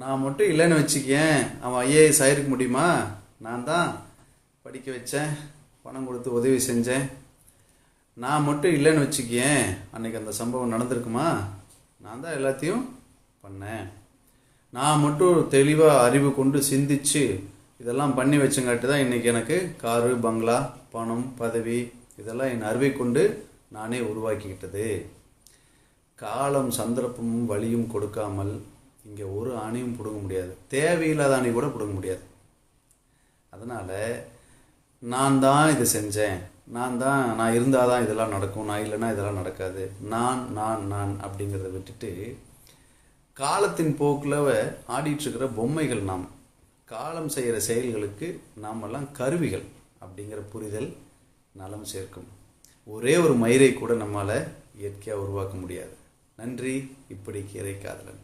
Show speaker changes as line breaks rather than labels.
நான் மட்டும் இல்லைன்னு வச்சுக்கேன். அவன் ஐஏஎஸ் ஆயிருக்க முடியுமா? நான் தான் படிக்க வச்சேன். பணம் கொடுத்து உதவி செஞ்சேன். நான் மட்டும் இல்லைன்னு வச்சுக்கேன். அன்னைக்கு அந்த சம்பவம் நடந்திருக்குமா? நான் தான் எல்லாத்தையும் பண்ணேன். நான் மட்டும் தெளிவாக அறிவு கொண்டு சிந்திச்சு இதெல்லாம் பண்ணி வச்சங்காட்டி தான் இன்னைக்கு எனக்கு காரு பங்களா பணம் பதவி இதெல்லாம் என் அறிவை கொண்டு நானே உருவாக்கிக்கிட்டது. காலம் சந்தர்ப்பமும் வழியும் கொடுக்காமல் இங்கே அணியும் பிடுங்க முடியாது. தேவையில்லாத அணி கூட பிடுங்க முடியாது. அதனால் நான் தான் இது செஞ்சேன். நான் தான் நான் இருந்தால் தான் இதெல்லாம் நடக்கும். நான் இல்லைன்னா இதெல்லாம் நடக்காது. நான் நான் நான் அப்படிங்கிறத விட்டுட்டு காலத்தின் போக்கில் ஆடிட்டுருக்கிற பொம்மைகள் நாம் காலம் செய்கிற செயல்களுக்கு நாமெல்லாம் கருவிகள் அப்படிங்கிற புரிதல் நலம் சேர்க்கும். ஒரே ஒரு மயிரை கூட நம்மால் இயற்கையாக உருவாக்க முடியாது. நன்றி. இப்படி கீரை காதலன்.